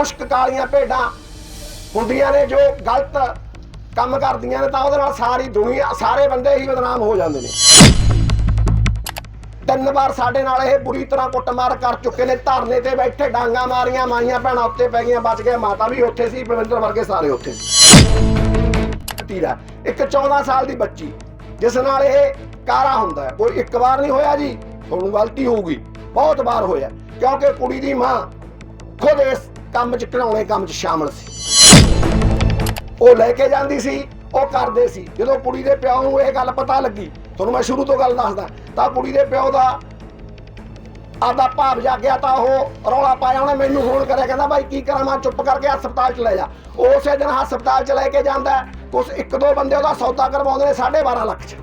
ਕੁਛ ਕਾਲੀਆਂ ਭੇਡਾਂ ਹੁੰਦੀਆਂ ਨੇ ਜੋ ਗਲਤ ਕੰਮ ਕਰਦੀਆਂ ਨੇ ਤਾਂ ਉਹਦੇ ਨਾਲ ਸਾਰੀ ਦੁਨੀਆ, ਸਾਰੇ ਬੰਦੇ ਹੀ ਬਦਨਾਮ ਹੋ ਜਾਂਦੇ ਨੇ। ਤਿੰਨ ਵਾਰ ਸਾਡੇ ਨਾਲ ਇਹ ਬੁਰੀ ਤਰ੍ਹਾਂ ਕੁੱਟਮਾਰ ਕਰ ਚੁੱਕੇ ਨੇ, ਧਰਨੇ ਤੇ ਬੈਠੇ, ਡਾਂਗਾ ਮਾਰੀਆਂ, ਮਾਈਆਂ ਭੈਣਾਂ ਉੱਤੇ ਪੈ ਗਈਆਂ, ਬਚ ਗਏ ਮਾਤਾ ਵੀ ਉੱਥੇ ਸੀ ਪਵਿੰਦਰ ਵਰਗੇ ਸਾਰੇ ਉੱਥੇ ਤੀਰਾ ਇੱਕ 14 ਸਾਲ ਦੀ ਬੱਚੀ, ਜਿਸ ਨਾਲ ਇਹ ਕਾਰਾ ਹੁੰਦਾ ਹੈ। ਕੋਈ ਇੱਕ ਵਾਰ ਨਹੀਂ ਹੋਇਆ ਜੀ, ਤੁਹਾਨੂੰ ਗਲਤੀ ਹੋਊਗੀ, ਬਹੁਤ ਵਾਰ ਹੋਇਆ ਕਿਉਂਕਿ ਕੁੜੀ ਦੀ ਮਾਂ ਖੁਦ ਇਸ ਕੰਮ 'ਚ ਘਰਾਉਣੇ ਕੰਮ 'ਚ ਸ਼ਾਮਲ ਸੀ। ਉਹ ਲੈ ਕੇ ਜਾਂਦੀ ਸੀ, ਉਹ ਕਰਦੇ ਸੀ। ਜਦੋਂ ਕੁੜੀ ਦੇ ਪਿਓ ਨੂੰ ਇਹ ਗੱਲ ਪਤਾ ਲੱਗੀ, ਤੁਹਾਨੂੰ ਮੈਂ ਸ਼ੁਰੂ ਤੋਂ ਗੱਲ ਦੱਸਦਾ, ਤਾਂ ਕੁੜੀ ਦੇ ਪਿਓ ਦਾ ਆਦਾ ਭਾਵ ਜਾਗਿਆ ਤਾਂ ਉਹ ਰੌਲਾ ਪਾਇਆ ਉਹਨੇ ਮੈਨੂੰ ਫੋਨ ਕਰਿਆ, ਕਹਿੰਦਾ ਭਾਈ ਕੀ ਕਰਾਂ, ਮੈਂ ਚੁੱਪ ਕਰਕੇ ਹਸਪਤਾਲ ਚ ਲੈ ਜਾ। ਉਸੇ ਦਿਨ ਹਸਪਤਾਲ ਚ ਲੈ ਕੇ ਜਾਂਦਾ, ਕੁਛ ਇੱਕ ਦੋ ਬੰਦੇ ਉਹਦਾ ਸੌਦਾ ਕਰਵਾਉਂਦੇ ਨੇ 12.5 ਲੱਖ ਚ।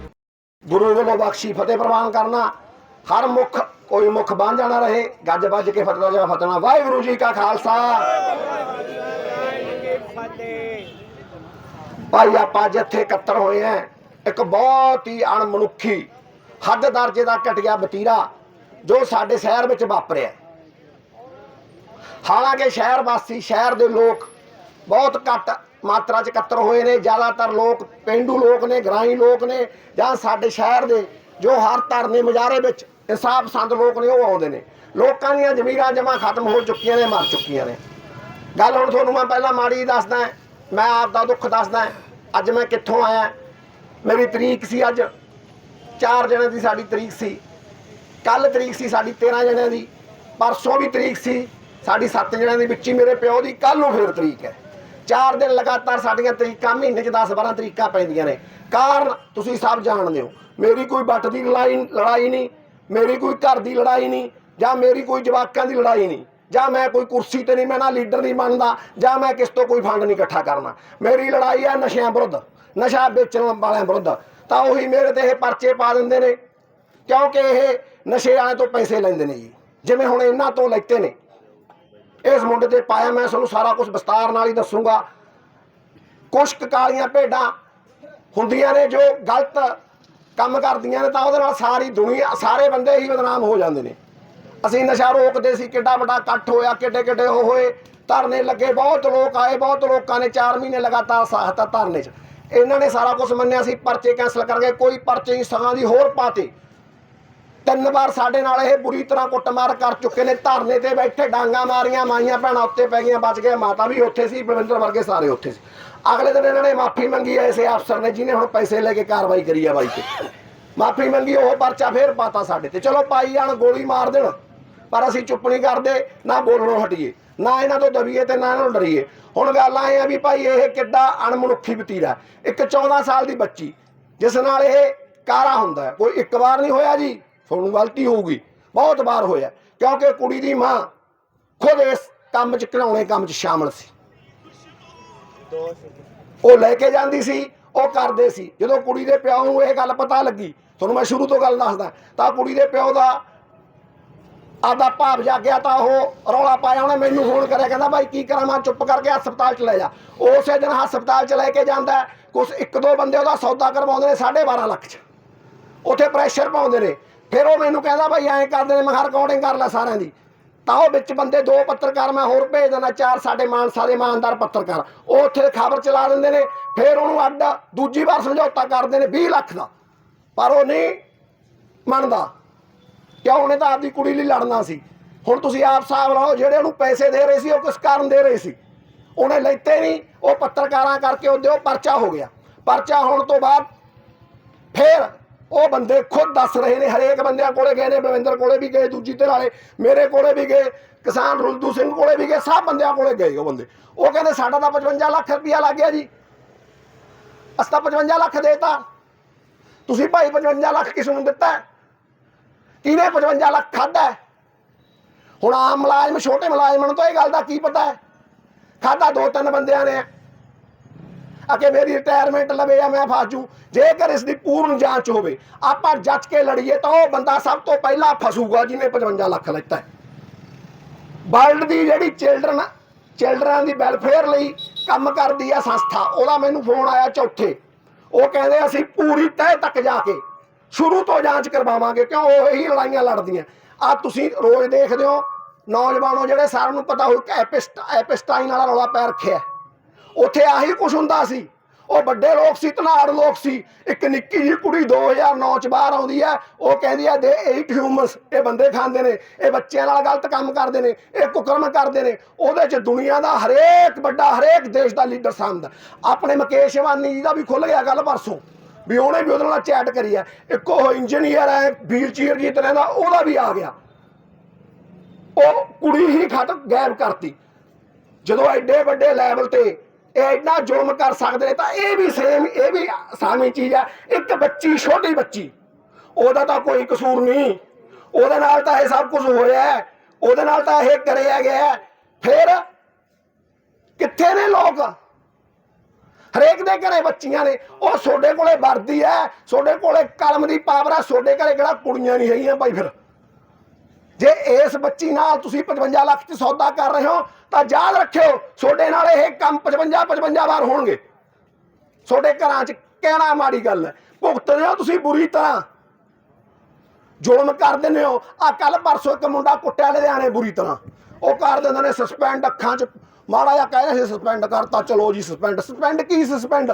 ਗੁਰੂ ਵੱਲੋਂ ਬਖਸ਼ੀ, ਫਤਿਹ ਪ੍ਰਵਾਨ ਕਰਨਾ, ਹਰ ਮੁੱਖ ਕੋਈ ਮੁਖ ਬਣ ਜਾਣਾ ਰਹੇ, ਗੱਜ ਵੱਜ ਕੇ ਫਤਿਹ ਦਾ ਫਤਣਾ ਵਾਹਿਗੁਰੂ ਜੀ ਕਾ ਖਾਲਸਾ। ਭਾਈ, ਆਪਾਂ ਜਿੱਥੇ ਇਕੱਤਰ ਹੋਏ ਆ, ਇੱਕ ਬਹੁਤ ਹੀ ਅਣਮਨੁੱਖੀ ਹੱਦ ਦਰਜੇ ਦਾ ਘਟਿਆ ਬਤੀਰਾ ਜੋ ਸਾਡੇ ਸ਼ਹਿਰ ਵਿੱਚ ਵਾਪਰਿਆ। ਹਾਲਾਂਕਿ ਸ਼ਹਿਰ ਵਾਸੀ, ਸ਼ਹਿਰ ਦੇ ਲੋਕ ਬਹੁਤ ਘੱਟ ਮਾਤਰਾ 'ਚ ਇਕੱਤਰ ਹੋਏ ਨੇ। ਜ਼ਿਆਦਾਤਰ ਲੋਕ ਪਿੰਡੂ ਲੋਕ ਨੇ, ਗ੍ਰਾਈ ਲੋਕ ਨੇ ਜਾਂ ਸਾਡੇ ਸ਼ਹਿਰ ਦੇ ਜੋ ਹਰ ਧਰਨੇ ਮੁਜ਼ਾਹਰੇ ਵਿੱਚ ਇਨਸਾਫ ਪਸੰਦ ਲੋਕ ਨੇ, ਉਹ ਆਉਂਦੇ ਨੇ। ਲੋਕਾਂ ਦੀਆਂ ਜ਼ਮੀਰਾਂ ਜਮਾ ਖਤਮ ਹੋ ਚੁੱਕੀਆਂ ਨੇ, ਮਰ ਚੁੱਕੀਆਂ ਨੇ। ਗੱਲ ਹੁਣ ਤੁਹਾਨੂੰ ਮੈਂ ਪਹਿਲਾਂ ਮਾੜੀ ਦੱਸਦਾ ਮੈਂ ਆਪ ਦਾ ਦੁੱਖ ਦੱਸਦਾ ਅੱਜ ਮੈਂ ਕਿੱਥੋਂ ਆਇਆ ਮੇਰੀ ਤਰੀਕ ਸੀ ਅੱਜ। 4 ਜਣਿਆਂ ਦੀ ਸਾਡੀ ਤਰੀਕ ਸੀ। ਕੱਲ ਤਰੀਕ ਸੀ ਸਾਡੀ 13 ਜਣਿਆਂ ਦੀ। ਪਰਸੋਂ ਵੀ ਤਰੀਕ ਸੀ ਸਾਡੀ 7 ਜਣਿਆਂ ਦੀ। ਵਿੱਚ ਹੀ ਮੇਰੇ ਪਿਓ ਦੀ। ਕੱਲ ਨੂੰ ਫੇਰ ਤਰੀਕ ਹੈ। 4 ਦਿਨ ਲਗਾਤਾਰ ਸਾਡੀਆਂ ਤਰੀਕਾਂ, ਮਹੀਨੇ 'ਚ 10 12 ਤਰੀਕਾਂ ਪੈਂਦੀਆਂ ਨੇ। ਕਾਰਨ ਤੁਸੀਂ ਸਭ ਜਾਣਦੇ ਹੋ। ਮੇਰੀ ਕੋਈ ਵੱਟ ਦੀ ਲੜਾਈ ਲੜਾਈ ਨਹੀਂ। ਮੇਰੀ ਕੋਈ ਘਰ ਦੀ ਲੜਾਈ ਨਹੀਂ, ਜਾਂ ਮੇਰੀ ਕੋਈ ਜਵਾਕਾਂ ਦੀ ਲੜਾਈ ਨਹੀਂ, ਜਾਂ ਮੈਂ ਕੋਈ ਕੁਰਸੀ ਤੇ ਨਹੀਂ, ਮੈਂ ਨਾ ਲੀਡਰ ਨਹੀਂ ਬਣਦਾ, ਜਾਂ ਮੈਂ ਕਿਸ ਤੋਂ ਕੋਈ ਫੰਡ ਨਹੀਂ ਇਕੱਠਾ ਕਰਨਾ। ਮੇਰੀ ਲੜਾਈ ਹੈ ਨਸ਼ਿਆਂ ਵਿਰੁੱਧ, ਨਸ਼ਾ ਵੇਚਣ ਵਾਲਿਆਂ ਵਿਰੁੱਧ। ਤਾਂ ਉਹੀ ਮੇਰੇ ਤੇ ਇਹ ਪਰਚੇ ਪਾ ਦਿੰਦੇ ਨੇ, ਕਿਉਂਕਿ ਇਹ ਨਸ਼ੇ ਵਾਲਿਆਂ ਤੋਂ ਪੈਸੇ ਲੈਂਦੇ ਨੇ ਜੀ, ਜਿਵੇਂ ਹੁਣ ਇਹਨਾਂ ਤੋਂ ਲੈਤੇ ਨੇ। ਇਸ ਮੁੰਡੇ ਤੇ ਪਾਇਆ ਮੈਂ, ਤੁਹਾਨੂੰ ਸਾਰਾ ਕੁਝ ਵਿਸਤਾਰ ਨਾਲ ਹੀ ਦੱਸੂਗਾ। ਕੁਸ਼ਕ ਕਾਲੀਆਂ ਭੇਡਾਂ ਹੁੰਦੀਆਂ ਨੇ ਜੋ ਗਲਤ ਕੰਮ ਕਰਦੀਆਂ ਨੇ ਤਾਂ ਉਹਦੇ ਨਾਲ ਸਾਰੀ ਦੁਨੀਆ, ਸਾਰੇ ਬੰਦੇ ਹੀ ਬਦਨਾਮ ਹੋ ਜਾਂਦੇ ਨੇ। ਅਸੀਂ ਨਸ਼ਾ ਰੋਕਦੇ ਸੀ, ਕਿੱਡਾ ਵੱਡਾ ਇਕੱਠ ਹੋਇਆ, ਕਿੱਡੇ ਕਿੱਡੇ ਉਹ ਹੋਏ, ਧਰਨੇ ਲੱਗੇ, ਬਹੁਤ ਲੋਕ ਆਏ, ਬਹੁਤ ਲੋਕਾਂ ਨੇ 4 ਮਹੀਨੇ ਲਗਾਤਾਰ ਸਾਥ ਧਰਨੇ 'ਚ। ਇਹਨਾਂ ਨੇ ਸਾਰਾ ਕੁਝ ਮੰਨਿਆ ਸੀ, ਪਰਚੇ ਕੈਂਸਲ ਕਰ ਗਏ ਕੋਈ ਪਰਚੇ ਨਹੀਂ, ਸਗਾਂ ਦੀ ਹੋਰ ਪਾਤੇ। ਤਿੰਨ ਵਾਰ ਸਾਡੇ ਨਾਲ ਇਹ ਬੁਰੀ ਤਰ੍ਹਾਂ ਕੁੱਟਮਾਰ ਕਰ ਚੁੱਕੇ ਨੇ, ਧਰਨੇ ਤੇ ਬੈਠੇ ਡਾਂਗਾ ਮਾਰੀਆਂ, ਮਾਈਆਂ ਭੈਣਾਂ ਉੱਤੇ ਪੈ ਗਈਆਂ, ਬਚ ਗਏ, ਮਾਤਾ ਵੀ ਉੱਥੇ ਸੀ ਪ੍ਰਵਿੰਦਰ ਵਰਗੇ ਸਾਰੇ ਉੱਥੇ ਸੀ। ਅਗਲੇ ਦਿਨ ਇਹਨਾਂ ਨੇ ਮਾਫੀ ਮੰਗੀ ਐ ਇਸੇ ਅਫਸਰ ਨੇ, ਜਿਹਨੇ ਹੁਣ ਪੈਸੇ ਲੈ ਕੇ ਕਾਰਵਾਈ ਕਰੀ ਆ ਬਾਈ ਤੇ। ਮਾਫੀ ਮੰਗੀ, ਉਹ ਪਰਚਾ ਫੇਰ ਪਾਤਾ ਸਾਡੇ ਤੇ। ਚਲੋ ਪਾਈ ਜਾਣ ਗੋਲੀ ਮਾਰ ਦੇਣ, ਪਰ ਅਸੀਂ ਚੁੱਪ ਨਹੀਂ ਕਰਦੇ, ਨਾ ਬੋਲਣੋਂ ਹਟੀਏ, ਨਾ ਇਹਨਾਂ ਤੋਂ ਦਬੀਏ ਤੇ ਨਾ ਇਹਨਾਂ ਨੂੰ ਡਰੀਏ। ਹੁਣ ਗੱਲ ਆਏ ਆ ਵੀ ਭਾਈ ਇਹ ਕਿੱਡਾ ਅਣਮਨੁੱਖੀ ਵਤੀਰਾ ਇੱਕ 14 ਸਾਲ ਦੀ ਬੱਚੀ, ਜਿਸ ਨਾਲ ਇਹ ਕਾਰਾ ਹੁੰਦਾ ਕੋਈ ਇੱਕ ਵਾਰ ਨਹੀਂ ਹੋਇਆ ਜੀ। ਤੁਹਾਨੂੰ ਗਲਤੀ ਹੋਊਗੀ। ਬਹੁਤ ਵਾਰ ਹੋਇਆ। ਕਿਉਂਕਿ ਕੁੜੀ ਦੀ ਮਾਂ ਖੁਦ ਇਸ ਕੰਮ 'ਚ, ਘਰਾਉਣੇ ਕੰਮ 'ਚ ਸ਼ਾਮਲ ਸੀ। ਉਹ ਲੈ ਕੇ ਜਾਂਦੀ ਸੀ, ਉਹ ਕਰਦੇ ਸੀ। ਜਦੋਂ ਕੁੜੀ ਦੇ ਪਿਓ ਨੂੰ ਇਹ ਗੱਲ ਪਤਾ ਲੱਗੀ, ਤੁਹਾਨੂੰ ਮੈਂ ਸ਼ੁਰੂ ਤੋਂ ਗੱਲ ਦੱਸਦਾ, ਤਾਂ ਕੁੜੀ ਦੇ ਪਿਓ ਦਾ ਆਦਾ ਭਾਵ ਜਾਗਿਆ ਤਾਂ ਉਹ ਰੌਲਾ ਪਾਇਆ, ਉਹਨੇ ਮੈਨੂੰ ਫੋਨ ਕਰਿਆ, ਕਹਿੰਦਾ ਭਾਈ ਕੀ ਕਰਾਂ, ਮੈਂ ਚੁੱਪ ਕਰਕੇ ਹਸਪਤਾਲ ਚ ਲੈ ਜਾ। ਉਸੇ ਦਿਨ ਹਸਪਤਾਲ ਚ ਲੈ ਕੇ ਜਾਂਦਾ ਹੈ। ਕੁਛ ਇੱਕ ਦੋ ਬੰਦੇ ਉਹਦਾ ਸੌਦਾ ਕਰਵਾਉਂਦੇ ਨੇ 12.5 ਲੱਖ ਚ। ਉੱਥੇ ਪ੍ਰੈਸ਼ਰ ਪਾਉਂਦੇ ਨੇ। ਫਿਰ ਉਹ ਮੈਨੂੰ ਕਹਿੰਦਾ ਭਾਈ ਐਂ ਕਰਦੇ ਨੇ ਮੈਂ ਕਿਹਾ ਰਿਕਾਰਡਿੰਗ ਕਰ ਲੈ ਸਾਰਿਆਂ ਦੀ। ਤਾਂ ਉਹ ਵਿੱਚ ਬੰਦੇ ਦੋ ਪੱਤਰਕਾਰ ਮੈਂ ਹੋਰ ਭੇਜ ਦਿੰਦਾ, ਚਾਰ ਸਾਡੇ ਮਾਨਸਾ ਦੇ ਇਮਾਨਦਾਰ ਪੱਤਰਕਾਰ। ਉਹ ਉੱਥੇ ਖਬਰ ਚਲਾ ਦਿੰਦੇ ਨੇ, ਫਿਰ ਉਹਨੂੰ ਅੱਡ ਦੂਜੀ ਵਾਰ ਸਮਝੌਤਾ ਕਰਦੇ ਨੇ 20 ਲੱਖ ਦਾ। ਪਰ ਉਹ ਨਹੀਂ ਮੰਨਦਾ। ਕਿਉਂ? ਉਹਨੇ ਤਾਂ ਆਪਦੀ ਕੁੜੀ ਲਈ ਲੜਨਾ ਸੀ। ਹੁਣ ਤੁਸੀਂ ਆਪ ਹਿਸਾਬ ਲਾਓ, ਜਿਹੜੇ ਉਹਨੂੰ ਪੈਸੇ ਦੇ ਰਹੇ ਸੀ, ਉਹ ਕਿਸ ਕਾਰਨ ਦੇ ਰਹੇ ਸੀ? ਉਹਨੇ ਲੈਤੇ ਨਹੀਂ, ਉਹ ਪੱਤਰਕਾਰਾਂ ਕਰਕੇ ਉਹਦੇ ਉਹ ਪਰਚਾ ਹੋ ਗਿਆ। ਪਰਚਾ ਹੋਣ ਤੋਂ ਬਾਅਦ ਫਿਰ ਉਹ ਬੰਦੇ ਖੁਦ ਦੱਸ ਰਹੇ ਨੇ, ਹਰੇਕ ਬੰਦਿਆਂ ਕੋਲੇ ਗਏ ਨੇ ਬਵਿੰਦਰ ਕੋਲੇ ਵੀ ਗਏ, ਦੂਜੀ ਧਿਰ ਵਾਲੇ ਮੇਰੇ ਕੋਲੇ ਵੀ ਗਏ, ਕਿਸਾਨ ਰੁਲਦੂ ਸਿੰਘ ਕੋਲੇ ਵੀ ਗਏ, ਸਭ ਬੰਦਿਆਂ ਕੋਲੇ ਗਏ ਉਹ ਬੰਦੇ। ਉਹ ਕਹਿੰਦੇ ਸਾਡਾ ਤਾਂ 55 ਲੱਖ ਰੁਪਇਆ ਲੱਗ ਗਿਆ ਜੀ। ਅਸੀਂ ਤਾਂ 55 ਲੱਖ ਦੇਤਾ। ਤੁਸੀਂ ਭਾਈ 55 ਲੱਖ ਕਿਸ ਨੂੰ ਦਿੱਤਾ? ਕਿਹਨੇ 55 ਲੱਖ ਖਾਦਾ ਹੁਣ ਆਮ ਮੁਲਾਜ਼ਮ, ਛੋਟੇ ਮੁਲਾਜ਼ਮਾਂ ਨੂੰ ਤਾਂ ਇਹ ਗੱਲ ਦਾ ਕੀ ਪਤਾ? ਹੈ ਖਾਦਾ ਦੋ ਤਿੰਨ ਬੰਦਿਆਂ ਨੇ। ਅਕੇ ਮੇਰੀ ਰਿਟਾਇਰਮੈਂਟ ਲਵੇ ਜਾਂ ਮੈਂ ਫਾਜੂ, ਜੇਕਰ ਇਸ ਦੀ ਪੂਰਨ ਜਾਂਚ ਹੋਵੇ, ਆਪਾਂ ਜੱਜ ਕੇ ਲੜੀਏ ਤਾਂ ਉਹ ਬੰਦਾ ਸਭ ਤੋਂ ਪਹਿਲਾਂ ਫਸੂਗਾ ਜਿਹਨੇ 55 ਲੱਖ ਲੈਤਾ ਵਰਲਡ ਦੀ ਜਿਹੜੀ ਚਿਲਡਰਨ ਚਿਲਡਰਨ ਦੀ ਵੈਲਫੇਅਰ ਲਈ ਕੰਮ ਕਰਦੀ ਆ ਸੰਸਥਾ, ਉਹਦਾ ਮੈਨੂੰ ਫੋਨ ਆਇਆ ਚੌਥੇ। ਉਹ ਕਹਿੰਦੇ ਅਸੀਂ ਪੂਰੀ ਤਹਿ ਤੱਕ ਜਾ ਕੇ ਸ਼ੁਰੂ ਤੋਂ ਜਾਂਚ ਕਰਵਾਵਾਂਗੇ, ਕਿਉਂ ਉਹ ਹੀ ਲੜਾਈਆਂ ਲੜਦੀਆਂ। ਆ ਤੁਸੀਂ ਰੋਜ਼ ਦੇਖਦੇ ਹੋ, ਨੌਜਵਾਨੋ ਜਿਹੜੇ ਸਾਰਿਆਂ ਨੂੰ ਪਤਾ ਹੋਊ ਕਿ ਐਪਿਸਟਾਈਨ ਵਾਲਾ ਰੌਲਾ ਪੈ ਰੱਖਿਆ ਉੱਥੇ ਆਹੀ ਕੁਝ ਹੁੰਦਾ ਸੀ। ਉਹ ਵੱਡੇ ਲੋਕ ਸੀ ਤਨਾੜ ਲੋਕ ਸੀ। ਇੱਕ ਨਿੱਕੀ ਜਿਹੀ ਕੁੜੀ 2009 ਚ ਬਾਹਰ ਆਉਂਦੀ ਹੈ, ਉਹ ਕਹਿੰਦੀ ਹੈ ਦੇ 8 ਹਿਊਮਨਸ ਇਹ ਬੰਦੇ ਖਾਂਦੇ ਨੇ, ਇਹ ਬੱਚਿਆਂ ਨਾਲ ਗਲਤ ਕੰਮ ਕਰਦੇ ਨੇ, ਇਹ ਕੁਕਰਮ ਕਰਦੇ ਨੇ। ਉਹਦੇ ਚ ਦੁਨੀਆ ਦਾ ਹਰੇਕ ਵੱਡਾ, ਹਰੇਕ ਦੇਸ਼ ਦਾ ਲੀਡਰ ਸਾਹਮਣਾ ਆਪਣੇ ਮੁਕੇਸ਼ ਵਾਨੀ ਜੀ ਦਾ ਵੀ ਖੁੱਲ ਗਿਆ ਗੱਲ ਪਰਸੋਂ। ਵੀ ਉਹਨੇ ਵੀ ਉਹਦੇ ਨਾਲ ਚੈਟ ਕਰੀ ਹੈ। ਇੱਕ ਉਹ ਇੰਜੀਨੀਅਰ ਹੈ ਵੀਲ ਚੀਅਰ ਜੀ ਤਰ੍ਹਾਂ ਦਾ ਉਹਦਾ ਵੀ ਆ ਗਿਆ। ਉਹ ਕੁੜੀ ਹੀ ਖੱਟ ਗਾਇਬ ਕਰਤੀ। ਜਦੋਂ ਐਡੇ ਵੱਡੇ ਲੈਵਲ ਤੇ ਐਡਾ ਜ਼ੁਲਮ ਕਰ ਸਕਦੇ ਨੇ, ਤਾਂ ਇਹ ਵੀ ਸੇਮ ਇਹ ਵੀ ਸਾਮੀ ਚੀਜ਼ ਆ ਇੱਕ ਬੱਚੀ, ਛੋਟੀ ਬੱਚੀ, ਉਹਦਾ ਤਾਂ ਕੋਈ ਕਸੂਰ ਨਹੀਂ। ਉਹਦੇ ਨਾਲ ਤਾਂ ਇਹ ਸਭ ਕੁਝ ਹੋਇਆ ਉਹਦੇ ਨਾਲ ਤਾਂ ਇਹ ਕਰਿਆ ਗਿਆ ਹੈ। ਫਿਰ ਕਿੱਥੇ ਨੇ ਲੋਕ? ਹਰੇਕ ਦੇ ਘਰੇ ਬੱਚੀਆਂ ਨੇ। ਉਹ ਤੁਹਾਡੇ ਕੋਲੇ ਵਰਦੀ ਹੈ। ਤੁਹਾਡੇ ਕੋਲੇ ਕਲਮ ਦੀ ਪਾਵਰ ਹੈ। ਤੁਹਾਡੇ ਘਰੇ ਕਿਹੜਾ ਕੁੜੀਆਂ ਨਹੀਂ ਹੈਗੀਆਂ ਭਾਈ ਫਿਰ। ਜੇ ਇਸ ਬੱਚੀ ਨਾਲ ਤੁਸੀਂ 55 ਲੱਖ ਚ ਸੌਦਾ ਕਰ ਰਹੇ ਹੋ, ਤਾਂ ਯਾਦ ਰੱਖਿਓ, ਤੁਹਾਡੇ ਨਾਲ ਇਹ ਕੰਮ 55 55 ਵਾਰ ਹੋਣਗੇ। ਤੁਹਾਡੇ ਘਰਾਂ 'ਚ ਕਹਿਣਾ ਮਾੜੀ ਗੱਲ ਹੈ। ਭੁਗਤਦੇ ਹੋ ਤੁਸੀਂ ਬੁਰੀ ਤਰ੍ਹਾਂ। ਜ਼ੁਲਮ ਕਰ ਦਿੰਦੇ ਹੋ। ਆ ਕੱਲ ਪਰਸੋਂ ਇੱਕ ਮੁੰਡਾ ਕੁੱਟਿਆ ਲੁਧਿਆਣੇ ਬੁਰੀ ਤਰ੍ਹਾਂ। ਉਹ ਕਰ ਦਿੰਦੇ ਨੇ ਸਸਪੈਂਡ ਅੱਖਾਂ 'ਚ। ਮਾੜਾ ਜਿਹਾ ਕਹਿੰਦੇ ਸੀ ਸਸਪੈਂਡ ਕਰਤਾ, ਚਲੋ ਜੀ ਸਸਪੈਂਡ ਸਸਪੈਂਡ ਕੀ ਸਸਪੈਂਡ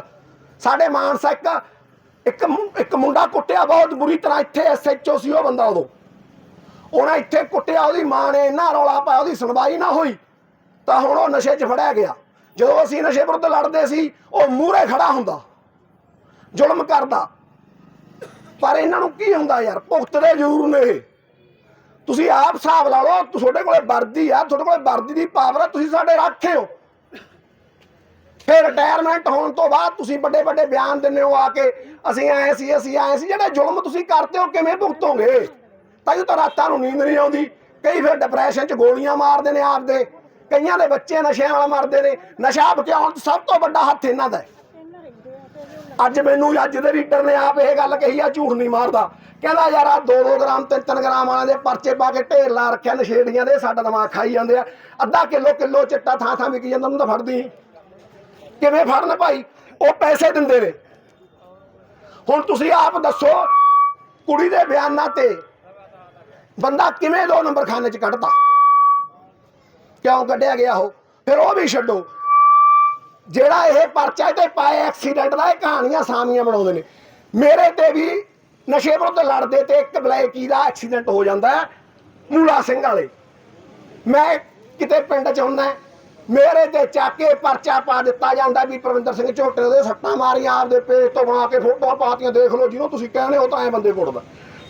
ਸਾਡੇ ਮਾਨਸਾ ਇੱਕ ਇੱਕ ਮੁੰਡਾ ਕੁੱਟਿਆ, ਬਹੁਤ ਬੁਰੀ ਤਰ੍ਹਾਂ ਇੱਥੇ ਐਸਐਚਓ ਸੀ, ਉਹ ਬੰਦਾ ਉਦੋਂ। ਉਹਨਾਂ ਇੱਥੇ ਕੁੱਟਿਆ ਉਹਦੀ ਮਾਂ ਨੇ, ਇੰਨਾ ਰੌਲਾ ਪਾਇਆ, ਉਹਦੀ ਸੁਣਵਾਈ ਨਾ ਹੋਈ। ਤਾਂ ਹੁਣ ਉਹ ਨਸ਼ੇ 'ਚ ਫੜਿਆ ਗਿਆ। ਜਦੋਂ ਅਸੀਂ ਨਸ਼ੇ ਵਿਰੁੱਧ ਲੜਦੇ ਸੀ, ਉਹ ਮੂਹਰੇ ਖੜਾ ਹੁੰਦਾ। ਜ਼ੁਲਮ ਕਰਦਾ। ਪਰ ਇਹਨਾਂ ਨੂੰ ਕੀ ਹੁੰਦਾ ਯਾਰ? ਭੁਗਤਦੇ ਜ਼ਰੂਰ ਨੇ ਤੁਸੀਂ ਆਪ ਹਿਸਾਬ ਲਾ ਲਓ, ਤੁਹਾਡੇ ਕੋਲੇ ਵਰਦੀ ਆ, ਤੁਹਾਡੇ ਕੋਲੇ ਵਰਦੀ ਦੀ ਪਾਵਰ ਆ, ਤੁਸੀਂ ਸਾਡੇ ਰਾਖੇ ਹੋ। ਫਿਰ ਰਿਟਾਇਰਮੈਂਟ ਹੋਣ ਤੋਂ ਬਾਅਦ ਤੁਸੀਂ ਵੱਡੇ ਵੱਡੇ ਬਿਆਨ ਦਿੰਦੇ ਹੋ ਆ ਕੇ, ਅਸੀਂ ਆਏ ਸੀ, ਅਸੀਂ ਆਏ ਸੀ, ਜਿਹੜੇ ਜ਼ੁਲਮ ਤੁਸੀਂ ਕਰਦੇ ਹੋ, ਕਿਵੇਂ ਭੁਗਤੋਗੇ? ਤਾਂ ਇਹ ਤਾਂ ਰਾਤਾਂ ਨੂੰ ਨੀਂਦ ਨਹੀਂ ਆਉਂਦੀ। ਕਈ ਫਿਰ ਡਿਪਰੈਸ਼ਨ 'ਚ ਗੋਲੀਆਂ ਮਾਰਦੇ ਨੇ ਆਪਦੇ। ਕਈਆਂ ਦੇ ਬੱਚੇ ਨਸ਼ਿਆਂ ਨਾਲ ਮਰਦੇ ਨੇ। ਨਸ਼ਾ ਬਚਾਉਣ 'ਚ ਸਭ ਤੋਂ ਵੱਡਾ ਹੱਥ ਇਹਨਾਂ ਦਾ ਅੱਜ ਮੈਨੂੰ ਅੱਜ ਦੇ ਰੀਡਰ ਨੇ ਆਪ ਇਹ ਗੱਲ ਕਹੀ ਆ, ਝੂਠ ਨਹੀਂ ਮਾਰਦਾ। ਕਹਿੰਦਾ ਯਾਰ ਆ 2-2 ਗ੍ਰਾਮ 3-3 ਗ੍ਰਾਮ ਵਾਲਿਆਂ ਦੇ ਪਰਚੇ ਪਾ ਕੇ ਢੇਰ ਲਾ ਰੱਖਿਆ, ਨਸ਼ੇੜੀਆਂ ਦੇ, ਸਾਡਾ ਦਿਮਾਗ ਖਾਈ ਜਾਂਦੇ ਆ। ਅੱਧਾ ਕਿਲੋ ਕਿਲੋ ਚਿੱਟਾ ਥਾਂ ਥਾਂ ਵਿਕੀ ਜਾਂਦਾ, ਉਹਨੂੰ ਤਾਂ ਫੜਦੀ ਕਿਵੇਂ ਫੜਨ ਭਾਈ? ਉਹ ਪੈਸੇ ਦਿੰਦੇ ਨੇ। ਹੁਣ ਤੁਸੀਂ ਆਪ ਦੱਸੋ, ਕੁੜੀ ਦੇ ਬਿਆਨਾਂ ਤੇ ਬੰਦਾ ਕਿਵੇਂ ਦੋ ਨੰਬਰ ਖਾਨੇ 'ਚ ਕੱਢਦਾ ਕਿਉਂ ਕੱਢਿਆ ਗਿਆ ਉਹ? ਫਿਰ ਉਹ ਵੀ ਛੱਡੋ। ਜਿਹੜਾ ਇਹ ਪਰਚਾ ਤੇ ਪਾਏ ਐਕਸੀਡੈਂਟ ਦਾ, ਇਹ ਕਹਾਣੀਆਂ ਸਾਮੀਆਂ ਬਣਾਉਂਦੇ ਨੇ। ਮੇਰੇ ਤੇ ਵੀ ਨਸ਼ੇ ਵਿਰੁੱਧ ਲੜਦੇ ਤੇ ਇੱਕ ਬਲੈਕੀ ਦਾ ਐਕਸੀਡੈਂਟ ਹੋ ਜਾਂਦਾ ਮੂਲਾ ਸਿੰਘ ਵਾਲੇ। ਮੈਂ ਕਿਤੇ ਪਿੰਡ ਚ ਹੁੰਦਾ ਮੇਰੇ ਤੇ ਚੱਕ ਕੇ ਪਰਚਾ ਪਾ ਦਿੱਤਾ ਜਾਂਦਾ ਵੀ ਪ੍ਰਵਿੰਦਰ ਸਿੰਘ ਝੋਟੇ ਦੇ ਸੱਟਾਂ ਮਾਰੀਆਂ, ਆਪਦੇ ਪੇਜ ਤੋਂ ਬਣਾ ਕੇ ਫੋਟੋਆਂ ਪਾਤੀਆਂ, ਦੇਖ ਲਓ, ਜਿਹਨੂੰ ਤੁਸੀਂ ਕਹਿੰਦੇ ਹੋ ਤਾਂ ਐ ਬੰਦੇ ਕੁੱਟਦਾ।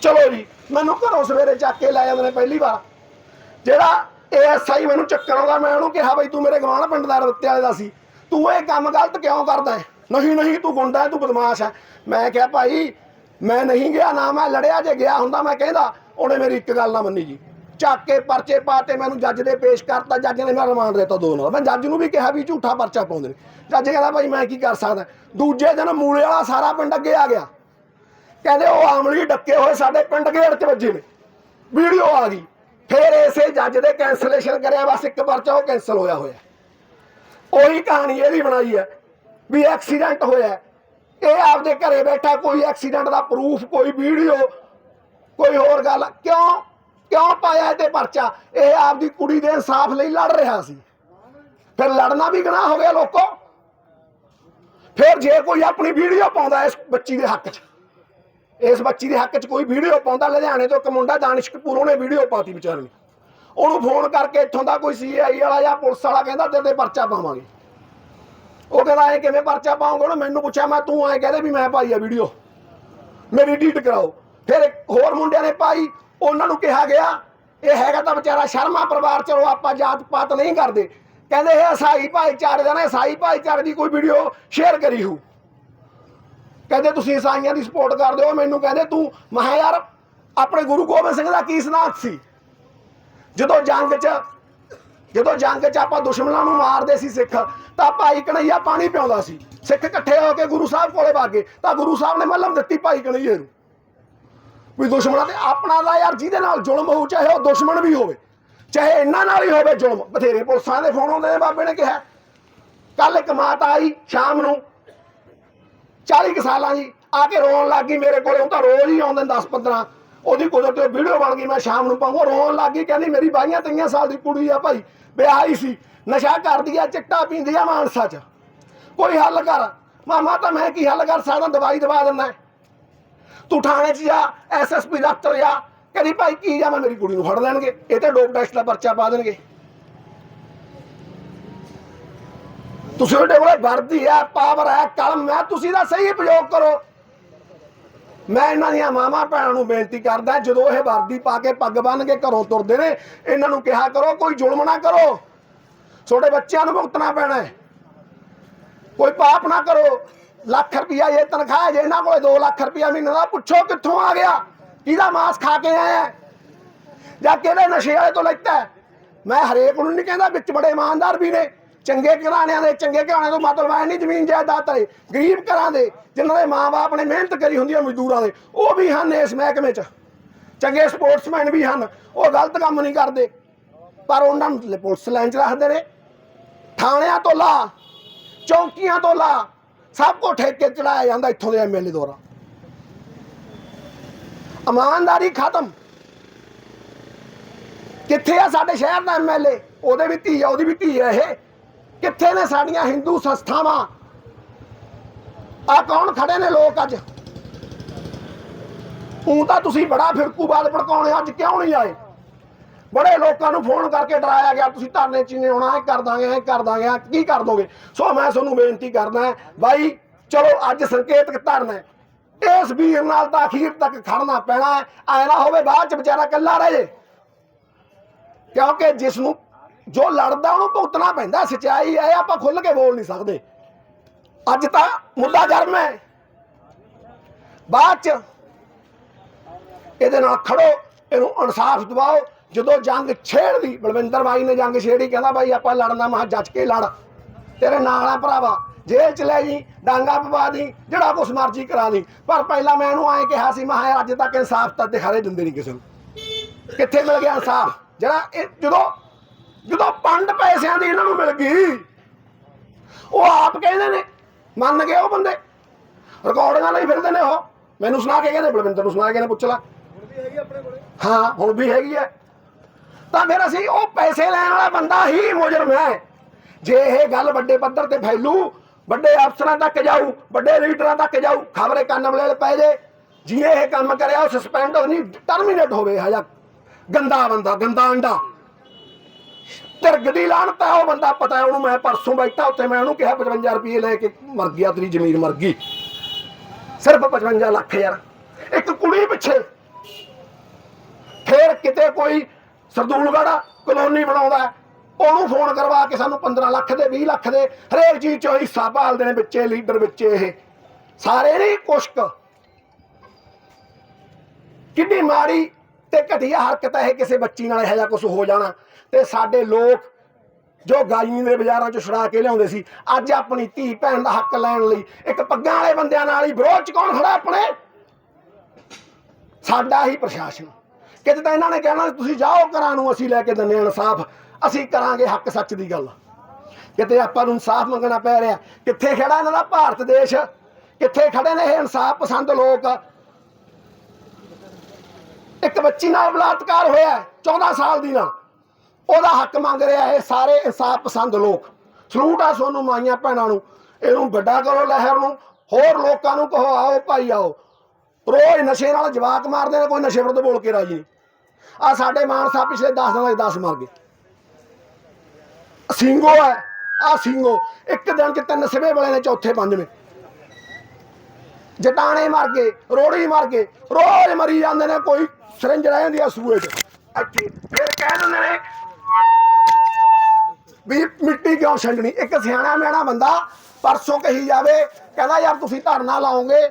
ਚਲੋ ਜੀ, ਮੈਨੂੰ ਘਰੋਂ ਸਵੇਰੇ ਚੱਕ ਕੇ ਲੈ ਜਾਂਦੇ ਨੇ ਪਹਿਲੀ ਵਾਰ। ਜਿਹੜਾ ਏਐਸਆਈ ਮੈਨੂੰ ਚੱਕਰ ਆਉਂਦਾ, ਮੈਂ ਉਹਨੂੰ ਕਿਹਾ ਬਈ ਤੂੰ ਮੇਰੇ ਗਵਾਂਢ ਪਿੰਡ ਦਾ ਰੱਤੇ ਵਾਲੇ ਦਾ ਸੀ। ਤੂੰ ਇਹ ਕੰਮ ਗਲਤ ਕਿਉਂ ਕਰਦਾ ਹੈ? ਨਹੀਂ ਨਹੀਂ, ਤੂੰ ਗੁੰਡਾ ਹੈ, ਤੂੰ ਬਦਮਾਸ਼ ਹੈ। ਮੈਂ ਕਿਹਾ ਭਾਈ, ਮੈਂ ਨਹੀਂ ਗਿਆ, ਨਾ ਮੈਂ ਲੜਿਆ, ਜੇ ਗਿਆ ਹੁੰਦਾ ਮੈਂ ਕਹਿੰਦਾ, ਉਹਨੇ ਮੇਰੀ ਇੱਕ ਗੱਲ ਨਾ ਮੰਨੀ ਜੀ। ਚੱਕ ਕੇ ਪਰਚੇ ਪਾਤੇ ਮੈਨੂੰ ਜੱਜ ਦੇ ਪੇਸ਼ ਕਰਤਾ, ਜੱਜ ਨੇ ਮੇਰਾ ਰਿਮਾਂਡ ਦਿੱਤਾ ਦੋ ਨਾਲ। ਮੈਂ ਜੱਜ ਨੂੰ ਵੀ ਕਿਹਾ ਵੀ ਝੂਠਾ ਪਰਚਾ ਪਾਉਂਦੇ ਨੇ। ਜੱਜ ਕਹਿੰਦਾ ਭਾਈ ਮੈਂ ਕੀ ਕਰ ਸਕਦਾ? ਦੂਜੇ ਦਿਨ ਮੂਲੇ ਵਾਲਾ ਸਾਰਾ ਪਿੰਡ ਅੱਗੇ ਆ ਗਿਆ। ਕਹਿੰਦੇ ਉਹ ਆਮਲੀ ਡੱਕੇ ਹੋਏ ਸਾਡੇ ਪਿੰਡ ਗੇੜ ਚ ਵੱਜੇ ਨੇ। ਵੀਡੀਓ ਆ ਗਈ। ਫਿਰ ਇਸੇ ਜੱਜ ਦੇ ਕੈਂਸਲੇਸ਼ਨ ਕਰਿਆ, ਬਸ ਇੱਕ ਪਰਚਾ ਉਹ ਕੈਂਸਲ ਹੋਇਆ ਹੋਇਆ। ਉਹੀ ਕਹਾਣੀ ਇਹਦੀ ਬਣਾਈ ਹੈ ਵੀ ਐਕਸੀਡੈਂਟ ਹੋਇਆ ਇਹ ਆਪਦੇ ਘਰੇ ਬੈਠਾ ਕੋਈ ਐਕਸੀਡੈਂਟ ਦਾ ਪ੍ਰੂਫ ਕੋਈ ਵੀਡੀਓ, ਕੋਈ ਹੋਰ ਗੱਲ। ਕਿਉਂ? ਕਿਉਂ ਪਾਇਆ ਇਹ ਤੇ ਪਰਚਾ? ਇਹ ਆਪਦੀ ਕੁੜੀ ਦੇ ਇਨਸਾਫ ਲਈ ਲੜ ਰਿਹਾ ਸੀ। ਫਿਰ ਲੜਨਾ ਵੀ ਗੁਨਾਹ ਹੋ ਗਿਆ ਲੋਕੋ। ਫਿਰ ਜੇ ਕੋਈ ਆਪਣੀ ਵੀਡੀਓ ਪਾਉਂਦਾ ਇਸ ਬੱਚੀ ਦੇ ਹੱਕ 'ਚ। ਇਸ ਬੱਚੀ ਦੇ ਹੱਕ 'ਚ ਕੋਈ ਵੀਡੀਓ ਪਾਉਂਦਾ, ਲੁਧਿਆਣੇ ਤੋਂ ਇੱਕ ਮੁੰਡਾ, ਦਾਨਿਸ਼ ਕਪੂਰ, ਉਹਨੇ ਵੀਡੀਓ ਪਾਤੀ ਵਿਚਾਰੇ ਨੇ। ਉਹਨੂੰ ਫੋਨ ਕਰਕੇ ਇੱਥੋਂ ਦਾ ਕੋਈ ਸੀਆਈ ਵਾਲਾ ਜਾਂ ਪੁਲਿਸ ਵਾਲਾ ਕਹਿੰਦਾ, ਤੇਰੇ ਤੇ ਪਰਚਾ ਪਾਵਾਂਗੇ। ਉਹ ਕਹਿੰਦਾ, ਐ ਕਿਵੇਂ ਪਰਚਾ ਪਾਉਂਗਾ ਉਹਨੇ ਮੈਨੂੰ ਪੁੱਛਿਆ, ਮੈਂ ਤੂੰ ਐ ਕਹਦੇ ਵੀ ਮੈਂ ਪਾਈ ਆ ਵੀਡੀਓ। ਮੇਰੀ ਡੀਟ ਕਰਾਓ। ਫਿਰ ਹੋਰ ਮੁੰਡਿਆਂ ਨੇ ਪਾਈ, ਉਹਨਾਂ ਨੂੰ ਕਿਹਾ ਗਿਆ, ਇਹ ਹੈਗਾ ਤਾਂ ਵਿਚਾਰਾ ਸ਼ਰਮਾ ਪਰਿਵਾਰ, ਚਲੋ ਆਪਾਂ ਜਾਤ ਪਾਤ ਨਹੀਂ ਕਰਦੇ। ਕਹਿੰਦੇ, ਇਹ ਈਸਾਈ ਭਾਈਚਾਰੇ ਦਾ ਨਾ ਈਸਾਈ ਭਾਈਚਾਰੇ ਦੀ ਕੋਈ ਵੀਡੀਓ ਸ਼ੇਅਰ ਕਰੀ ਹੂ ਕਹਿੰਦੇ ਤੁਸੀਂ ਈਸਾਈਆਂ ਦੀ ਸਪੋਰਟ ਕਰਦੇ ਹੋ, ਮੈਨੂੰ ਕਹਿੰਦੇ ਤੂੰ, ਮੈਂ ਯਾਰ, ਆਪਣੇ ਗੁਰੂ ਗੋਬਿੰਦ ਸਿੰਘ ਦਾ ਕੀ ਸਨਾਤ ਸੀ? ਜਦੋਂ ਜੰਗ 'ਚ, ਜਦੋਂ ਜੰਗ 'ਚ ਆਪਾਂ ਦੁਸ਼ਮਣਾਂ ਨੂੰ ਮਾਰਦੇ ਸੀ ਸਿੱਖ, ਤਾਂ ਭਾਈ ਕਨਈਆ ਪਾਣੀ ਪਿਆਉਂਦਾ ਸੀ। ਸਿੱਖ ਇਕੱਠੇ ਹੋ ਕੇ ਗੁਰੂ ਸਾਹਿਬ ਕੋਲੇ ਵਾਗੇ ਤਾਂ ਗੁਰੂ ਸਾਹਿਬ ਨੇ ਮੱਲਮ ਦਿੱਤੀ ਭਾਈ ਕਨਈਏ ਨੂੰ। ਵੀ ਦੁਸ਼ਮਣਾਂ ਤੇ ਆਪਣਾ ਦਾ ਯਾਰ ਜਿਹਦੇ ਨਾਲ ਜ਼ੁਲਮ ਹੋਊ, ਚਾਹੇ ਉਹ ਦੁਸ਼ਮਣ ਵੀ ਹੋਵੇ, ਚਾਹੇ ਇਹਨਾਂ ਨਾਲ ਹੀ ਹੋਵੇ ਜ਼ੁਲਮ। ਬਥੇਰੇ ਪੁਲਿਸਾਂ ਦੇ ਫੋਨ ਆਉਂਦੇ ਨੇ, ਬਾਬੇ ਨੇ ਕਿਹਾ। ਕੱਲ ਇੱਕ ਮਾਤਾ ਆਈ ਸ਼ਾਮ ਨੂੰ 40 ਕੁ ਸਾਲਾਂ ਦੀ, ਆ ਕੇ ਰੋਣ ਲੱਗ ਗਈ ਮੇਰੇ ਕੋਲੇ ਉਹ ਤਾਂ ਰੋਜ਼ ਹੀ ਆਉਂਦੇ ਨੇ 10 15 ਉਹਦੀ ਕੁਦਰਤ ਤੇ ਵੀਡੀਓ ਬਣ ਗਈ, ਮੈਂ ਸ਼ਾਮ ਨੂੰ ਪਾਉਂਗਾ, ਰੋਣ ਲੱਗ ਗਈ, ਕਹਿੰਦੀ ਮੇਰੀ ਬਾਈਆਂ ਤਈਆਂ ਸਾਲ ਦੀ ਕੁੜੀ ਆ ਭਾਈ, ਵਿਆਹੀ ਸੀ। ਨਸ਼ਾ ਕਰਦੀ ਆ, ਚਿੱਟਾ ਪੀਂਦੀ ਆ ਮਾਨਸਾ 'ਚ। ਕੋਈ ਹੱਲ ਕਰ? ਮਾਮਾ ਤਾਂ ਮੈਂ ਕੀ ਹੱਲ ਕਰ ਸਕਦਾ, ਦਵਾਈ ਦਵਾ ਦਿੰਦਾ ਤੂੰ ਥਾਣੇ 'ਚ ਜਾ ਐਸਐਸਪੀ ਦਫ਼ਤਰ ਜਾ, ਕਹਿੰਦੀ ਭਾਈ ਕੀ ਜਾ ਮੈਂ ਮੇਰੀ ਕੁੜੀ ਨੂੰ ਫੜ ਲੈਣਗੇ, ਇਹ ਤੇ ਡੋਪ ਟੈਸਟ ਦਾ ਪਰਚਾ ਪਾ ਦੇਣਗੇ। ਤੁਸੀਂ ਉਹਦੇ ਕੋਲ ਵਰਦੀ ਹੈ ਪਾਵਰ ਹੈ, ਕਲਮ ਹੈ, ਤੁਸੀਂ ਦਾ ਸਹੀ ਉਪਯੋਗ ਕਰੋ। ਮੈਂ ਇਹਨਾਂ ਦੀਆਂ ਮਾਵਾਂ ਭੈਣਾਂ ਨੂੰ ਬੇਨਤੀ ਕਰਦਾ, ਜਦੋਂ ਇਹ ਵਰਦੀ ਪਾ ਕੇ ਪੱਗ ਬੰਨ ਕੇ ਘਰੋਂ ਤੁਰਦੇ ਨੇ, ਇਹਨਾਂ ਨੂੰ ਕਿਹਾ ਕਰੋ, ਕੋਈ ਜ਼ੁਲਮ ਨਾ ਕਰੋ। ਛੋਟੇ ਬੱਚਿਆਂ ਨੂੰ ਭੁਗਤਣਾ ਪੈਣਾ ਹੈ। ਕੋਈ ਪਾਪ ਨਾ ਕਰੋ। ਲੱਖ ਰੁਪਿਆ ਇਹ ਤਨਖਾਹ ਜੇ ਇਹਨਾਂ ਕੋਲ 2 ਲੱਖ ਰੁਪਿਆ ਮਹੀਨੇ ਦਾ, ਪੁੱਛੋ ਕਿੱਥੋਂ ਆ ਗਿਆ? ਕਿਹਦਾ ਮਾਸ ਖਾ ਕੇ ਆਇਆ ਜਾਂ ਕਿਹੜੇ ਨਸ਼ੇ ਵਾਲੇ ਤੋਂ ਲੈਤਾ ਹੈ? ਮੈਂ ਹਰੇਕ ਨੂੰ ਨਹੀਂ ਕਹਿੰਦਾ, ਵਿੱਚ ਬੜੇ ਇਮਾਨਦਾਰ ਵੀ ਨੇ। ਚੰਗੇ ਘਰਾਣਿਆਂ ਦੇ, ਚੰਗੇ ਘਰਾਣਿਆਂ ਤੋਂ ਮਤਲਬ ਐ ਨਹੀਂ ਜ਼ਮੀਨ ਜਾਇਦਾਦ ਤੇ ਗਰੀਬ ਘਰਾਂ ਦੇ, ਜਿਨ੍ਹਾਂ ਦੇ ਮਾਪੇ ਨੇ ਮਿਹਨਤ ਕਰੀ ਹੁੰਦੀ ਹੈ ਮਜ਼ਦੂਰਾਂ ਦੇ, ਉਹ ਵੀ ਹਨ ਇਸ ਮਹਿਕਮੇ 'ਚ। ਚੰਗੇ ਸਪੋਰਟਸਮੈਨ ਵੀ ਹਨ, ਉਹ ਗਲਤ ਕੰਮ ਨਹੀਂ ਕਰਦੇ। ਪਰ ਉਹਨਾਂ ਨੂੰ ਪੁਲਿਸ ਲਾਈਨ 'ਚ ਰੱਖਦੇ ਨੇ। ਥਾਣਿਆਂ ਤੋਂ ਲਾ, ਚੌਂਕੀਆਂ ਤੋਂ ਲਾ, ਸਭ ਕੋ ਠੇਕੇ ਚੜਾਇਆ ਜਾਂਦਾ ਇੱਥੋਂ ਦੇ ਐਮਐਲਏ ਦੁਆਰਾ। ਇਮਾਨਦਾਰੀ ਖਤਮ। ਕਿੱਥੇ ਆ ਸਾਡੇ ਸ਼ਹਿਰ ਦਾ ਐਮਐਲਏ ਉਹਦੇ ਵੀ ਧੀ ਆ, ਉਹਦੀ ਵੀ ਧੀ ਆ ਇਹ। ਕਿੱਥੇ ਨੇ ਸਾਡੀਆਂ ਹਿੰਦੂ ਸੰਸਥਾਵਾਂ? ਆ ਕੌਣ ਖੜੇ ਨੇ ਲੋਕ ਅੱਜ? ਉਹ ਤਾਂ ਤੁਸੀਂ ਬੜਾ ਫਿਰਕੂਵਾਦ ਭੜਕਾਉਣੇ ਅੱਜ ਕਿਉਂ ਨਹੀਂ ਆਏ? ਬੜੇ ਲੋਕਾਂ ਨੂੰ ਫੋਨ ਕਰਕੇ ਡਰਾਇਆ ਗਿਆ, ਤੁਸੀਂ ਧਰਨੇ ਚ ਨਹੀਂ ਆਉਣਾ ਇਹ ਕਰ ਦਾਂਗੇ ਇਹ ਕਰ ਦਾਂਗੇ ਕੀ ਕਰ ਦੋਗੇ? ਸੋ ਮੈਂ ਤੁਹਾਨੂੰ ਬੇਨਤੀ ਕਰਨਾ ਬਾਈ, ਚਲੋ ਅੱਜ ਸੰਕੇਤਕ ਧਰਨਾ ਇਸ ਵੀਰ ਨਾਲ ਤਾਂ ਅਖੀਰ ਤੱਕ ਖੜਨਾ ਪੈਣਾ ਹੈ। ਐ ਨਾ ਹੋਵੇ, ਬਾਅਦ ਚ ਵਿਚਾਰਾ ਇਕੱਲਾ ਰਹੇ ਕਿਉਂਕਿ ਜਿਸ ਨੂੰ ਜੋ ਲੜਦਾ ਉਹਨੂੰ ਭੁਗਤਣਾ ਪੈਂਦਾ, ਸਚਾਈ ਹੈ, ਆਪਾਂ ਖੁੱਲ ਕੇ ਬੋਲ ਨਹੀਂ ਸਕਦੇ। ਅੱਜ ਤਾਂ ਮੁੱਦਾ ਜਰਮ ਹੈ। ਬਾਅਦ ਚ ਇਹਦੇ ਨਾਲ ਖੜੋ, ਇਹਨੂੰ ਇਨਸਾਫ ਦਿਵਾਓ। ਜਦੋਂ ਜੰਗ ਛੇੜਦੀ, ਬਲਵਿੰਦਰ ਬਾਈ ਨੇ ਜੰਗ ਛੇੜੀ, ਕਹਿੰਦਾ ਬਾਈ, ਆਪਾਂ ਲੜਨਾ ਮਹਾ ਜੱਜ ਕੇ ਲੜ। ਤੇਰੇ ਨਾਲ ਆ ਭਰਾਵਾ, ਜੇਲ੍ਹ ਚ ਲੈ ਜੀ, ਡਾਂਗਾ ਪਵਾ ਦੀ, ਜਿਹੜਾ ਕੁਛ ਮਰਜ਼ੀ ਕਰਾ ਦੀ। ਪਰ ਪਹਿਲਾਂ ਮੈਂ ਇਹਨੂੰ ਐਂ ਕਿਹਾ ਸੀ ਮੈਂ ਕਿਹਾ ਅੱਜ ਤੱਕ ਇਨਸਾਫ ਤਾਂ ਦਿਖਾਰੇ ਦਿੰਦੇ ਨਹੀਂ ਕਿਸੇ ਨੂੰ। ਕਿੱਥੇ ਮਿਲ ਗਿਆ ਇਨਸਾਫ? ਜਿਹੜਾ ਇਹ ਜਦੋਂ ਜਦੋਂ ਪੰਡ ਪੈਸਿਆਂ ਦੀ ਇਹਨਾਂ ਨੂੰ ਮਿਲ ਗਈ, ਉਹ ਆਪ ਕਹਿੰਦੇ ਨੇ, ਮੰਨ ਗਏ ਉਹ ਬੰਦੇ। ਰਿਕਾਰਡਿੰਗਾਂ ਲਈ ਫਿਰਦੇ ਨੇ ਉਹ। ਮੈਨੂੰ ਸੁਣਾ ਕੇ ਕਹਿੰਦੇ, ਬਲਵਿੰਦਰ ਨੂੰ ਸੁਣਾ ਕੇ ਕਹਿੰਦੇ, ਪੁੱਛ ਲੈ। ਹਾਂ, ਹੁਣ ਵੀ ਹੈਗੀ ਹੈ। ਤਾਂ ਫਿਰ ਅਸੀਂ ਉਹ ਪੈਸੇ ਲੈਣ ਵਾਲਾ ਬੰਦਾ ਹੀ ਮੁਜਰਮ ਹੈ। ਜੇ ਇਹ ਗੱਲ ਵੱਡੇ ਪੱਧਰ ਤੇ ਫੈਲੂ, ਵੱਡੇ ਅਫਸਰਾਂ ਤੱਕ ਜਾਊ, ਵੱਡੇ ਲੀਡਰਾਂ ਤੱਕ ਜਾਊ, ਖਬਰੇ ਕੰਨ ਮਲੇਲ ਪੈ ਜੇ। ਜਿਹਨੇ ਇਹ ਕੰਮ ਕਰਿਆ, ਉਹ ਸਸਪੈਂਡ ਹੋ ਨਹੀਂ ਟਰਮੀਨੇਟ ਹੋਵੇ, ਹਜਾ। ਗੰਦਾ ਬੰਦਾ, ਗੰਦਾ ਅੰਡਾ। ਤਿਰਗ ਦੀ ਉਹ ਬੰਦਾ ਪਤਾ ਉਹਨੂੰ ਮੈਂ ਪਰਸੋਂ ਬੈਠਾ ਉੱਥੇ, ਮੈਂ ਉਹਨੂੰ ਕਿਹਾ 55 ਰੁਪਏ ਲੈ ਕੇ ਮਰ ਗਿਆ ਤੇਰੀ ਜ਼ਮੀਨ ਮਰ ਗਈ। ਸਿਰਫ 55 ਲੱਖ ਯਾਰ। ਇੱਕ ਕੁੜੀ ਪਿੱਛੇ। ਫੇਰ ਕਿਤੇ ਕੋਈ ਸਰਦੂਲਗੜਾ ਕਲੋਨੀ ਬਣਾਉਂਦਾ ਉਹਨੂੰ ਫੋਨ ਕਰਵਾ ਕੇ ਸਾਨੂੰ 15 ਲੱਖ ਦੇ 20 ਲੱਖ ਦੇ, ਹਰੇਕ ਚੀਜ਼ ਚੋਂ ਹਿੱਸਾ ਭਾਲਦੇ ਨੇ ਵਿੱਚੇ, ਲੀਡਰ ਵਿੱਚੇ ਇਹ। ਸਾਰੇ ਨਹੀਂ ਕੁਸ਼ਕ। ਕਿੰਨੀ ਮਾੜੀ ਤੇ ਘਟੀਆ ਹਰਕਤ ਹੈ ਇਹ ਕਿਸੇ ਬੱਚੀ ਨਾਲ ਇਹੋ ਜਿਹਾ ਕੁਝ ਹੋ ਜਾਣਾ। ਤੇ ਸਾਡੇ ਲੋਕ ਜੋ ਗਾਈ ਦੇ ਬਾਜ਼ਾਰਾਂ ਚੋਂ ਛੁਡਾ ਕੇ ਲਿਆਉਂਦੇ ਸੀ, ਅੱਜ ਆਪਣੀ ਧੀ ਭੈਣ ਦਾ ਹੱਕ ਲੈਣ ਲਈ ਇੱਕ ਪੱਗਾਂ ਵਾਲੇ ਬੰਦਿਆਂ ਨਾਲ ਹੀ ਵਿਰੋਧ ਚ ਕੌਣ ਖੜਾ ਆਪਣੇ? ਸਾਡਾ ਹੀ ਪ੍ਰਸ਼ਾਸਨ। ਕਿਤੇ ਤਾਂ ਇਹਨਾਂ ਨੇ ਕਹਿਣਾ ਤੁਸੀਂ ਜਾਓ ਘਰਾਂ ਨੂੰ, ਅਸੀਂ ਲੈ ਕੇ ਦਿੰਦੇ ਹਾਂ ਇਨਸਾਫ। ਅਸੀਂ ਕਰਾਂਗੇ ਹੱਕ ਸੱਚ ਦੀ ਗੱਲ। ਕਿਤੇ ਆਪਾਂ ਨੂੰ ਇਨਸਾਫ ਮੰਗਣਾ ਪੈ ਰਿਹਾ। ਕਿੱਥੇ ਖੜਾ ਇਹਨਾਂ ਦਾ ਭਾਰਤ ਦੇਸ਼? ਕਿੱਥੇ ਖੜੇ ਨੇ ਇਹ ਇਨਸਾਫ ਪਸੰਦ ਲੋਕ? ਇੱਕ ਬੱਚੀ ਨਾਲ ਬਲਾਤਕਾਰ ਹੋਇਆ ਹੈ, 14 ਸਾਲ ਦੀ ਨਾਲ। ਉਹਦਾ ਹੱਕ ਮੰਗ ਰਿਹਾ ਇਹ ਸਾਰੇ ਇਨਸਾਫ ਪਸੰਦ ਲੋਕ। ਸਲੂਟ ਆ ਸੋਨੂੰ ਮਾਈਆਂ ਭੈਣਾਂ ਨੂੰ ਇਹਨੂੰ ਵੱਡਾ ਕਰੋ ਲਹਿਰ ਨੂੰ ਹੋਰ ਲੋਕਾਂ ਨੂੰ ਕਹੋ ਆਓ ਭਾਈ ਆਓ। ਰੋਜ਼ ਨਸ਼ੇ ਨਾਲ ਜਵਾਕ ਮਾਰਦੇ ਨੇ ਕੋਈ ਨਸ਼ੇ ਵਿਰੁੱਧ ਬੋਲ ਕੇ ਰਾਜੀ ਨਹੀਂ। ਆ ਸਾਡੇ ਸਾਹਿਬ ਪਿਛਲੇ 10 ਦਿਨਾਂ 'ਚ 10 ਮਾਰ ਗਏ। ਸਿੰਘੋ ਹੈ ਆ ਸਿੰਘੋ ਇੱਕ ਦਿਨ 'ਚ ਤਿੰਨ ਸਵੇ ਵਾਲੇ ਨੇ ਚੌਥੇ ਪੰਜਵੇਂ। ਜਟਾਣੇ ਮਰ ਗਏ ਰੋੜੀ ਮਰ ਗਏ ਰੋਜ਼ ਮਰੀ ਜਾਂਦੇ ਨੇ ਕੋਈ। ਸਿਰੰਜ ਰਹਿ ਜਾਂਦੀ ਆ ਸੂਏ 'ਚ ਅੱਛੀ ਫਿਰ ਕਹਿ ਦਿੰਦੇ ਨੇ ਵੀ ਮਿੱਟੀ ਕਿਉਂ ਛੰਡਣੀ? ਇੱਕ ਸਿਆਣਾ ਮਿਆਣਾ ਬੰਦਾ ਪਰਸੋਂ ਕਹੀ ਜਾਵੇ ਕਹਿੰਦਾ ਯਾਰ ਤੁਸੀਂ ਧਰਨਾ ਲਾਓਗੇ?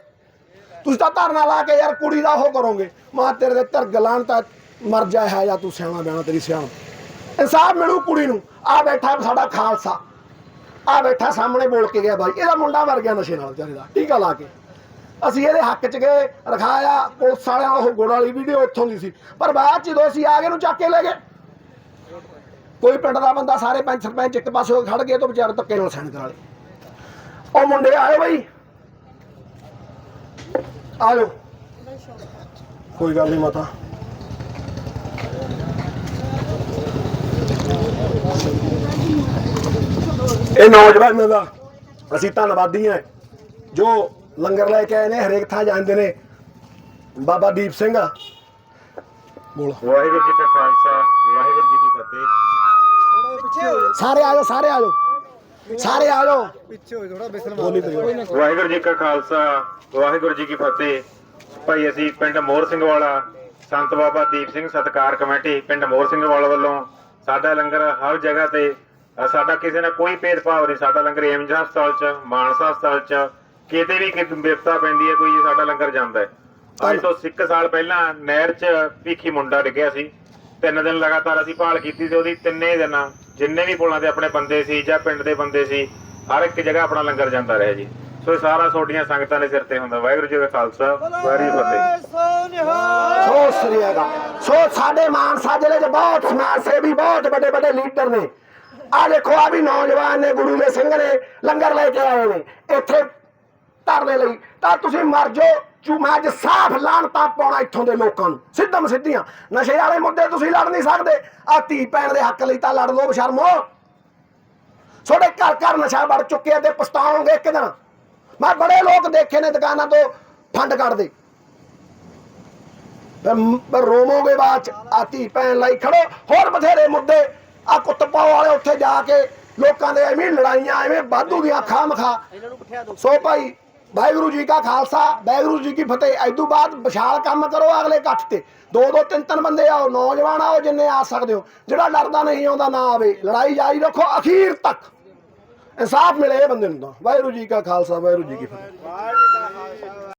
ਤੁਸੀਂ ਤਾਂ ਧਰਨਾ ਲਾ ਕੇ ਯਾਰ ਕੁੜੀ ਦਾ ਉਹ ਕਰੋਗੇ। ਮਾਂ ਤੇਰੇ ਦੇ ਧਰ ਗਲਾਂ ਤਾਂ ਮਰ ਜਾ ਹੈ ਜਾਂ ਤੂੰ ਸਿਆਣਾ ਬਿਆਣਾ ਤੇਰੀ ਸਿਆਣ ਇਨਸਾਫ ਮਿਲੂ ਕੁੜੀ ਨੂੰ। ਆ ਬੈਠਾ ਸਾਡਾ ਖਾਲਸਾ। ਆ ਬੈਠਾ ਸਾਹਮਣੇ ਬੋਲ ਕੇ ਗਿਆ ਬਾਈ। ਇਹਦਾ ਮੁੰਡਾ ਮਰ ਗਿਆ ਨਸ਼ੇ ਨਾਲ ਵਿਚਾਰੇ ਦਾ। ਟੀਕਾ ਲਾ ਕੇ। ਅਸੀਂ ਇਹਦੇ ਹੱਕ 'ਚ ਗਏ, ਰਖਾਇਆ, ਪੁਲਿਸ ਵਾਲਿਆਂ ਉਹ ਗੁੜ ਵਾਲੀ ਵੀਡੀਓ ਇੱਥੋਂ ਦੀ ਸੀ। ਪਰ ਬਾਅਦ 'ਚ ਜਦੋਂ ਅਸੀਂ ਆ ਗਏ ਨੂੰ ਚੱਕ ਕੇ ਲੈ ਗਏ। ਕੋਈ ਪਿੰਡ ਦਾ ਬੰਦਾ ਸਾਰੇ ਪੰਚ ਸਰਪੰਚ ਇੱਕ ਪਾਸੇ ਖੜ ਗਏ ਤੋਂ ਵਿਚਾਰੇ ਧੱਕੇ ਨਾਲ ਸੈਨ ਕਰਾ ਲਏ। ਉਹ ਮੁੰਡੇ ਆਏ ਬਈ। ਆ ਜਾਓ ਕੋਈ ਗੱਲ ਨਹੀਂ ਮਾਤਾ। ਇਹ ਨੌਜਵਾਨਾਂ ਦਾ ਅਸੀਂ ਧੰਨਵਾਦੀ ਹਾਂ ਜੋ ਲੰਗਰ ਲੈ ਕੇ ਆਏ ਨੇ ਹਰੇਕ ਥਾਂ ਜਾਂਦੇ ਨੇ। ਬਾਬਾ ਦੀਪ ਸਿੰਘ ਬੋਲ। ਵਾਹਿਗੁਰੂ ਜੀ ਕਾ ਖਾਲਸਾ ਵਾਹਿਗੁਰੂ ਜੀ ਕੀ ਫਤਿਹ। ਸਾਰੇ ਆ ਜਾਓ ਸਾਰੇ ਆ ਜਾਓ। ਸਾਰੇ ਆ ਜਾਓ। ਪਿੱਛੇ ਹੋਏ ਥੋੜਾ ਬਿਸਲ ਬੋਲੀ ਤੇ ਵਾਹਿਗੁਰੂ ਜੀ ਕਾ ਖਾਲਸਾ ਵਾਹਿਗੁਰੂ ਜੀ ਕੀ ਫਤਿਹ। ਭਾਈ ਅਸੀਂ ਪਿੰਡ ਮੋਹਰ ਸਿੰਘ ਵਾਲਾ ਸੰਤ ਬਾਬਾ ਦੀਪ ਸਿੰਘ ਸਤਕਾਰ ਕਮੇਟੀ ਪਿੰਡ ਮੋਹਰ ਸਿੰਘ ਵਾਲਾ ਵੱਲੋਂ ਸਾਡਾ ਲੰਗਰ ਹਰ ਜਗ੍ਹਾ ਤੇ ਸਾਡਾ ਕਿਸੇ ਨਾਲ ਕੋਈ ਭੇਦਭਾਵ ਨਹੀਂ। ਸਾਡਾ ਲੰਗਰ ਏਮਜ ਹਸਪਤਾਲ ਚ ਮਾਨਸਾ ਹਸਪਤਾਲ ਚ ਕਿਤੇ ਵੀ ਕਿਤੇ ਵਿਪਤਾ ਪੈਂਦੀ ਹੈ, ਕੋਈ ਸਾਡਾ ਲੰਗਰ ਜਾਂਦਾ ਹੈ। ਅੱਜ ਤੋਂ ਸਿੱਕ ਸਾਲ ਪਹਿਲਾਂ ਨਹਿਰ 'ਚ ਭੀਖੀ ਮੁੰਡਾ ਡਿੱਗਿਆ ਸੀ। ਤਿੰਨ ਦਿਨ ਲਗਾਤਾਰ ਅਸੀਂ ਭਾਲ ਕੀਤੀ ਤੇ ਉਹਦੀ ਤਿੰਨੇ ਦਿਨ ਜਿੰਨੇ ਵੀ ਪੁਲਾਂ ਤੇ ਆਪਣੇ ਬੰਦੇ ਸੀ ਜਾਂ ਪਿੰਡ ਦੇ ਬੰਦੇ ਸੀ, ਹਰ ਇੱਕ ਜਗ੍ਹਾ ਆਪਣਾ ਲੰਗਰ ਜਾਂਦਾ ਰਿਹਾ ਜੀ। ਸੋ ਇਹ ਸਾਰਾ ਤੁਹਾਡੀਆਂ ਸੰਗਤਾਂ ਦੇ ਸਿਰ ਤੇ ਹੁੰਦਾ। ਵਾਹਿਗੁਰੂ ਜੀ ਦਾ ਖਾਲਸਾ, ਵਾਹਿਗੁਰੂ ਜੀ ਫਤਿਹ। ਸੋ ਸ੍ਰੀ ਅਕਾਲ। ਸੋ ਸਾਡੇ ਮਾਨਸਾ ਜ਼ਿਲ੍ਹੇ 'ਚ ਬਹੁਤ ਸਮਾਜ ਸੇਵੀ, ਬਹੁਤ ਵੱਡੇ ਵੱਡੇ ਲੀਡਰ ਨੇ। ਆ ਦੇਖੋ ਆ ਵੀ ਨੌਜਵਾਨ ਨੇ, ਗੁਰੂ ਦੇ ਸਿੰਘ ਨੇ ਲੰਗਰ ਲੈ ਕੇ ਆਏ ਨੇ। ਇੱਥੇ ਧਰਨੇ ਲਈ ਤਾਂ ਤੁਸੀਂ ਮਰ ਜਾਓ। ਚੂ ਮੈਂ ਅੱਜ ਸਾਫ਼ ਲਾਣਤਾ ਪਾਉਣਾ ਇੱਥੋਂ ਦੇ ਲੋਕਾਂ ਨੂੰ। ਸਿੱਧਮ ਸਿੱਧੀਆਂ। ਨਸ਼ੇ ਵਾਲੇ ਮੁੱਦੇ ਤੁਸੀਂ ਲੜ ਨਹੀਂ ਸਕਦੇ। ਆ ਧੀ ਭੈਣ ਦੇ ਹੱਕ ਲਈ ਤਾਂ ਲੜ ਲਓ ਬਸ਼ਰਮੋ ਤੁਹਾਡੇ ਘਰ ਘਰ ਨਸ਼ਾ ਵੜ ਚੁੱਕਿਆ ਤੇ ਪਛਤਾਓਗੇ ਇੱਕ ਦਿਨ। ਮੈਂ ਬੜੇ ਲੋਕ ਦੇਖੇ ਨੇ ਦੁਕਾਨਾਂ ਤੋਂ ਫੰਡ ਕੱਢਦੇ। ਪਰ ਰੋਵੋਗੇ ਬਾਅਦ ਆਤੀ ਭੈਣ ਲਈ ਖੜੋ। ਹੋਰ ਬਥੇਰੇ ਮੁੱਦੇ। ਆ ਕੁੱਤਪਾਓ ਵਾਲੇ ਉੱਥੇ ਜਾ ਕੇ ਲੋਕਾਂ ਦੇ ਐਵੇਂ ਲੜਾਈਆਂ ਐਵੇਂ ਵਾਧੂ ਦੀਆਂ ਖਾਮਖਾ ਸੋ ਭਾਈ ਵਾਹਿਗੁਰੂ ਜੀ ਕਾ ਖਾਲਸਾ, ਵਾਹਿਗੁਰੂ ਜੀ ਕੀ ਫਤਿਹ। ਐਦੂ ਬਾਅਦ ਵਿਸ਼ਾਲ ਕੰਮ ਕਰੋ ਅਗਲੇ ਇਕੱਠ ਤੇ। ਦੋ ਦੋ ਤਿੰਨ ਤਿੰਨ ਬੰਦੇ ਆਓ, ਨੌਜਵਾਨ ਆਓ, ਜਿੰਨੇ ਆ ਸਕਦੇ ਹੋ। ਜਿਹੜਾ ਲੜਦਾ ਨਹੀਂ ਆਉਂਦਾ ਨਾ ਆਵੇ। ਲੜਾਈ ਜਾਰੀ ਰੱਖੋ, ਅਖੀਰ ਤੱਕ। ਇਨਸਾਫ ਮਿਲੇ ਇਹ ਬੰਦੇ ਨੂੰ ਤਾਂ। ਵਾਹਿਗੁਰੂ ਜੀ ਕਾ ਖਾਲਸਾ, ਵਾਹਿਗੁਰੂ ਜੀ ਕੀ ਫਤਿਹ।